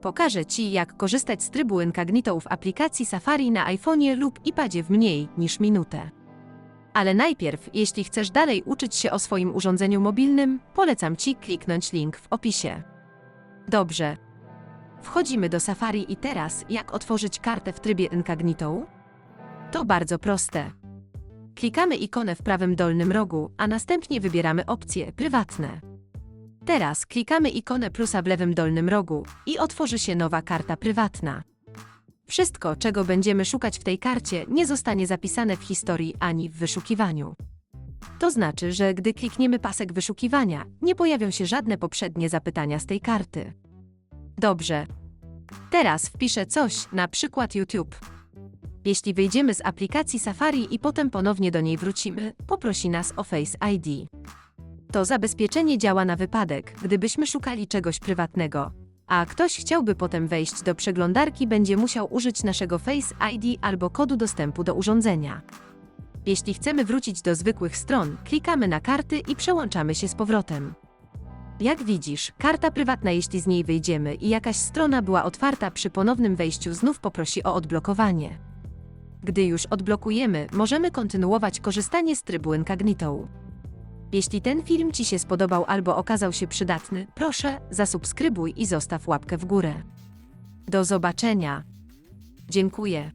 Pokażę Ci, jak korzystać z trybu incognito w aplikacji Safari na iPhone'ie lub iPadzie w mniej niż minutę. Ale najpierw, jeśli chcesz dalej uczyć się o swoim urządzeniu mobilnym, polecam Ci kliknąć link w opisie. Dobrze. Wchodzimy do Safari i teraz, jak otworzyć kartę w trybie incognito? To bardzo proste. Klikamy ikonę w prawym dolnym rogu, a następnie wybieramy opcje prywatne. Teraz klikamy ikonę plusa w lewym dolnym rogu i otworzy się nowa karta prywatna. Wszystko, czego będziemy szukać w tej karcie, nie zostanie zapisane w historii ani w wyszukiwaniu. To znaczy, że gdy klikniemy pasek wyszukiwania, nie pojawią się żadne poprzednie zapytania z tej karty. Dobrze. Teraz wpiszę coś, na przykład YouTube. Jeśli wyjdziemy z aplikacji Safari i potem ponownie do niej wrócimy, poprosi nas o Face ID. To zabezpieczenie działa na wypadek, gdybyśmy szukali czegoś prywatnego, a ktoś chciałby potem wejść do przeglądarki, będzie musiał użyć naszego Face ID albo kodu dostępu do urządzenia. Jeśli chcemy wrócić do zwykłych stron, klikamy na karty i przełączamy się z powrotem. Jak widzisz, karta prywatna, jeśli z niej wyjdziemy i jakaś strona była otwarta przy ponownym wejściu, znów poprosi o odblokowanie. Gdy już odblokujemy, możemy kontynuować korzystanie z trybu incognito. Jeśli ten film Ci się spodobał albo okazał się przydatny, proszę zasubskrybuj i zostaw łapkę w górę. Do zobaczenia. Dziękuję.